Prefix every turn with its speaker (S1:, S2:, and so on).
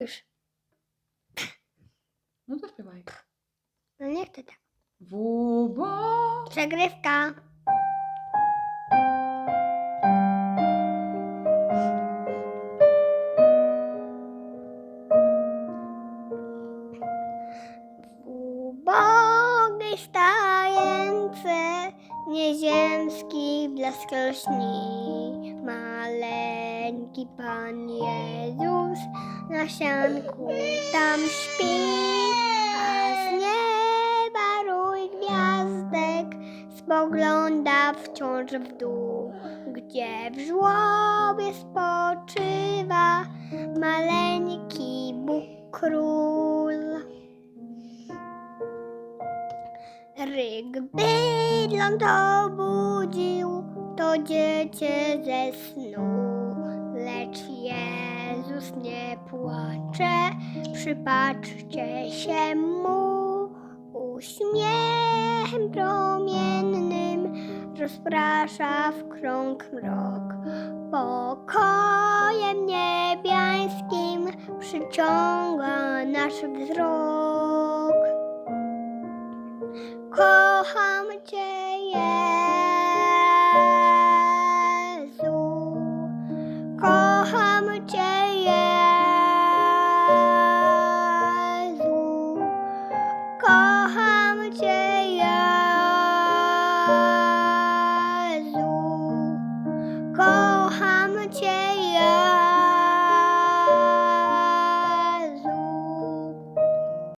S1: Już.
S2: No to śpiewaj.
S1: No nie chcę tak.
S2: Wubo.
S1: Przegrywka. W ubogej stajence nieziemski blask lśni. Maleńki Pan Jezus na sianku tam śpi, a z nieba rój gwiazdek spogląda wciąż w dół, gdzie w żłobie spoczywa maleńki Bóg Król. Ryk bydląt obudził to dziecię ze snu, płacze, przypatrzcie się mu uśmiechem promiennym, rozprasza w krąg mrok. Pokojem niebiańskim przyciąga nasz wzrok. Kocham Cię, Jezu, kocham Cię. cemetery. Oh.